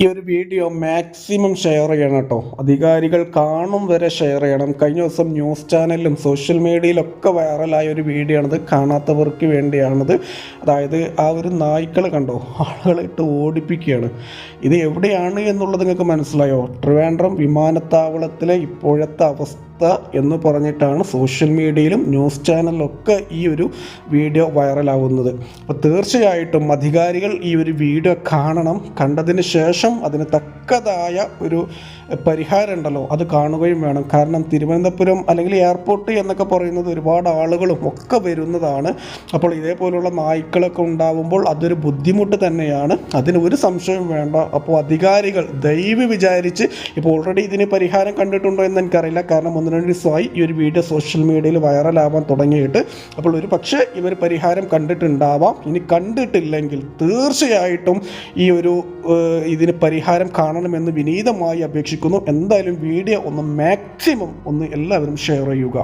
ഈ ഒരു video maximum share ചെയ്യണം കേട്ടോ. അധികാരികൾ കാണും വരെ ഷെയർ ചെയ്യണം. കഴിഞ്ഞ ദിവസം ന്യൂസ് ചാനലിലും സോഷ്യൽ മീഡിയയിലൊക്കെ വൈറലായ ഒരു വീഡിയോ ആണത്. കാണാത്തവർക്ക് വേണ്ടിയാണത്. അതായത് ആ ഒരു നായ്ക്കൾ കണ്ടോ? ആളുകളിട്ട് ഓടിപ്പിക്കുകയാണ്. ഇത് എവിടെയാണ് എന്നുള്ളത് നിങ്ങൾക്ക് മനസ്സിലായോ? ട്രിവാൻഡ്രം വിമാനത്താവളത്തിലെ ഇപ്പോഴത്തെ അവസ്ഥ എന്ന് പറഞ്ഞിട്ടാണ് സോഷ്യൽ മീഡിയയിലും ന്യൂസ് ചാനലിലൊക്കെ ഈ ഒരു വീഡിയോ വൈറലാവുന്നത്. അപ്പോൾ തീർച്ചയായിട്ടും അധികാരികൾ ഈ ഒരു വീഡിയോ കാണണം. കണ്ടതിന് ശേഷം അതിന് തക്കതായ ഒരു പരിഹാരം ഉണ്ടല്ലോ. അത് കാണുകയും വേണം. കാരണം തിരുവനന്തപുരം അല്ലെങ്കിൽ എയർപോർട്ട് എന്നൊക്കെ പറയുന്നത് ഒരുപാട് ആളുകളും ഒക്കെ വരുന്നതാണ്. അപ്പോൾ ഇതേപോലുള്ള നായ്ക്കളൊക്കെ ഉണ്ടാവുമ്പോൾ അതൊരു ബുദ്ധിമുട്ട് തന്നെയാണ്. അതിന് ഒരു സംശയവും വേണ്ട. അപ്പോൾ അധികാരികൾ ദൈവി വിചാരിച്ച് ഇപ്പോൾ ഓൾറെഡി ഇതിന് പരിഹാരം കണ്ടിട്ടുണ്ടോ എന്ന് എനിക്കറിയില്ല. കാരണം ഒന്ന് രണ്ട് ദിവസമായി ഈ ഒരു വീഡിയോ സോഷ്യൽ മീഡിയയിൽ വൈറലാവാൻ തുടങ്ങിയിട്ട്. അപ്പോൾ ഒരു പക്ഷേ ഇവർ പരിഹാരം കണ്ടിട്ടുണ്ടാവാം. ഇനി കണ്ടിട്ടില്ലെങ്കിൽ തീർച്ചയായിട്ടും ഈ ഒരു ഏഹ്, പരിഹാരം കാണണമെന്ന് വിനീതമായി അപേക്ഷിക്കുന്നു. എന്തായാലും വീഡിയോ ഒന്ന് മാക്സിമം ഒന്ന് എല്ലാവരും ഷെയർ ചെയ്യുക.